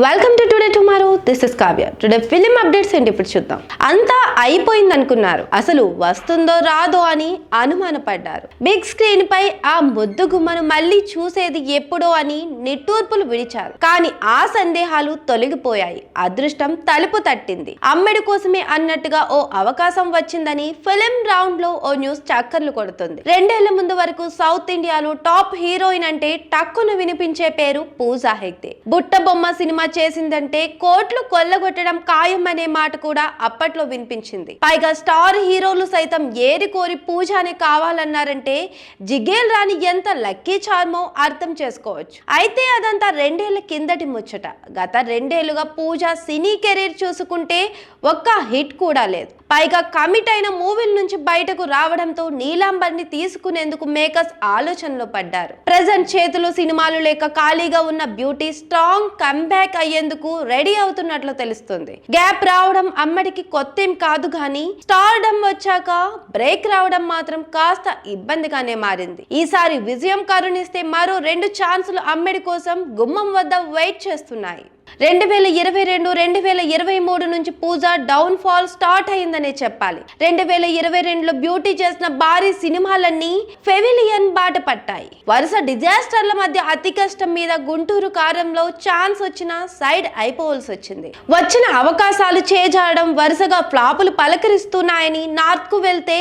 Welcome to today tomorrow this is Kavya today film updates ఏంటి ఇప్పుడు చూద్దాం. అంతా అయిపోయింది అనుకున్నారు అసలు వస్తుందో రాదో అని అనుమానపడ్డారు. బిగ్ స్క్రీన్ పై ఆ ముద్దు గుమ్మను మళ్ళీ చూసేది ఎప్పుడో అని నిట్టూర్పులు విడిచారు. కానీ ఆ సందేహాలు తొలగిపోయాయి. అదృష్టం తలుపు తట్టింది. అమ్మడి కోసమే అన్నట్టుగా ఓ అవకాశం వచ్చిందని ఫిలిం రౌండ్లో ఓ న్యూస్ చక్కర్లు కొడుతుంది. రెండేళ్ళ ముందు వరకు సౌత్ ఇండియాలో టాప్ హీరోయిన్ అంటే టక్కును వినిపించే పేరు పూజా హెగ్డే. బుట్ట బొమ్మ సినిమా చేసిందంటే కోట్లు కొల్లగొట్టడం ఖాయం అనే మాట కూడా అప్పట్లో వినిపించింది. పైగా స్టార్ హీరోలు సైతం ఏరి కోరి పూజానే కావాలన్నారంటే జిగేల్ రాణి ఎంత లక్కీ చార్మో అర్థం చేసుకోవచ్చు. అయితే అదంతా రెండేళ్ళ కిందటి ముచ్చట. గత రెండేళ్ళుగా పూజ సినీ కెరీర్ చూసుకుంటే ఒక్క హిట్ కూడా లేదు. పైగా కమిట్ అయిన మూవీల నుంచి బయటకు రావడంతో నీలాంబర్ని తీసుకునేందుకు మేకర్స్ ఆలోచనలో పడ్డారు. ప్రజెంట్ చేతిలో సినిమాలు లేక ఖాళీగా ఉన్న బ్యూటీ స్ట్రాంగ్ కంబ్యాక్ అయ్యేందుకు రెడీ అవుతున్నట్లు తెలుస్తుంది. గ్యాప్ రావడం అమ్మడికి కొత్తేం కాదు కానీ స్టార్డమ్ వచ్చాక బ్రేక్ రావడం మాత్రం కాస్త ఇబ్బందిగానే మారింది. ఈసారి విజయం కరుణిస్తే మరో రెండు ఛాన్సులు అమ్మడి కోసం గుమ్మం వద్ద వెయిట్ చేస్తున్నాయి. రెండు వేల ఇరవై రెండు రెండు వేల ఇరవై మూడు నుంచి పూజ డౌన్ ఫాల్ స్టార్ట్ అయిందనే చెప్పాలి. రెండు వేల ఇరవై రెండులో బ్యూటీ చేసిన భారీ సినిమాలన్నీ ఫెవిలియన్ బాట పట్టాయి. వరుస డిజాస్టర్ల మధ్య అతి కష్టం మీద గుంటూరు కారంలో ఛాన్స్ వచ్చిన సైడ్ అయిపోవలసి వచ్చింది. వచ్చిన అవకాశాలు చేజారడం వరుసగా ఫ్లాపులు పలకరిస్తున్నాయని నార్త్కు వెళ్తే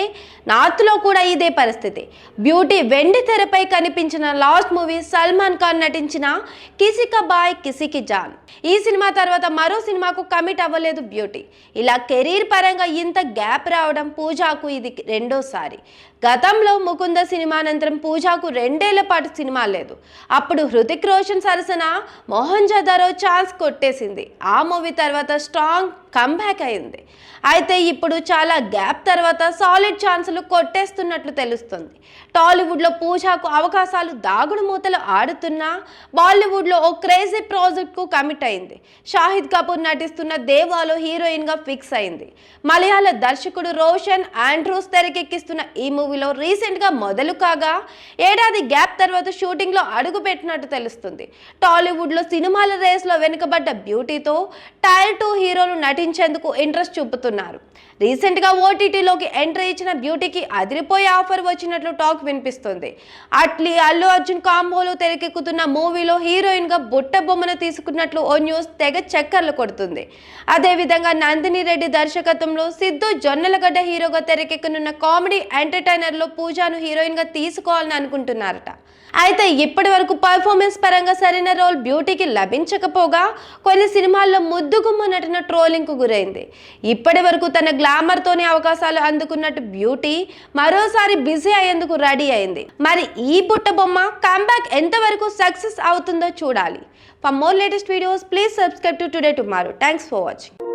నార్త్లో కూడా ఇదే పరిస్థితి. బ్యూటీ వెండి తెరపై కనిపించిన లాస్ట్ మూవీ సల్మాన్ ఖాన్ నటించిన కిసిక బాయ్ కిసికి జాన్. ఈ సినిమా తర్వాత మరో సినిమాకు కమిట్ అవ్వలేదు బ్యూటీ ఇలా కెరీర్ పరంగా ఇంత గ్యాప్ రావడం పూజాకు ఇది రెండోసారి. గతంలో ముకుంద సినిమా అనంతరం పూజాకు రెండేళ్ళ పాటు సినిమా లేదు. అప్పుడు హృతిక్ రోషన్ సరసన మోహన్ జదారో ఛాన్స్ కొట్టేసింది. ఆ మూవీ తర్వాత స్ట్రాంగ్ కంబ్యాక్ అయింది. అయితే ఇప్పుడు చాలా గ్యాప్ తర్వాత సాలిడ్ ఛాన్సులు కొట్టేస్తున్నట్లు తెలుస్తుంది. టాలీవుడ్లో పూజాకు అవకాశాలు దాగుడు మూతలు ఆడుతున్నా బాలీవుడ్లో ఓ క్రేజీ ప్రాజెక్ట్కు కమిట్ అయింది. షాహిద్ కపూర్ నటిస్తున్న దేవాలో హీరోయిన్గా ఫిక్స్ అయింది. మలయాళ దర్శకుడు రోషన్ ఆండ్రూస్ తెరకెక్కిస్తున్న ఈ మూవీలో రీసెంట్గా మొదలు కాగా ఏడాది గ్యాప్ తర్వాత షూటింగ్లో అడుగు పెట్టినట్టు తెలుస్తుంది. టాలీవుడ్లో సినిమాల రేస్లో వెనుకబడ్డ బ్యూటీతో టైర్ టూ హీరోలు నటించేందుకు ఇంట్రెస్ట్ చూపుతున్నారు. రీసెంట్గా ఓటీటీలోకి ఎంట్రీ ఇచ్చిన బ్యూటీకి అదిరిపోయే ఆఫర్ వచ్చినట్లు టాక్ వినిపిస్తుంది. అట్లీ అల్లు అర్జున్ కాంబోలో తెరకెక్కుతున్న మూవీలో హీరోయిన్గా బుట్ట బొమ్మను తీసుకున్నట్లు ఓ న్యూస్ తెగ చక్కర్లు కొడుతుంది. అదేవిధంగా నందిని రెడ్డి దర్శకత్వంలో సిద్ధు జొన్నలగడ్డ హీరోగా తెరకెక్కనున్న కామెడీ ఎంటర్టైనర్లో పూజాను హీరోయిన్గా తీసుకోవాలని అనుకుంటున్నారట. అయితే ఇప్పటి వరకు పర్ఫార్మెన్స్ పరంగా సరైన రోల్ బ్యూటీకి లభించకపోగా కొన్ని సినిమాల్లో ముద్దుగుమ్మ నటన ట్రోలింగ్ ట్రోలింగ్కు గురైంది. ఇప్పటి వరకు తన గ్లామర్తోనే అవకాశాలు అందుకున్నట్టు బ్యూటీ మరోసారి బిజీ అయ్యేందుకు రెడీ అయింది. మరి ఈ బుట్ట బొమ్మ కంబ్యాక్ ఎంతవరకు సక్సెస్ అవుతుందో చూడాలి. For more latest videos please subscribe to today tomorrow thanks for watching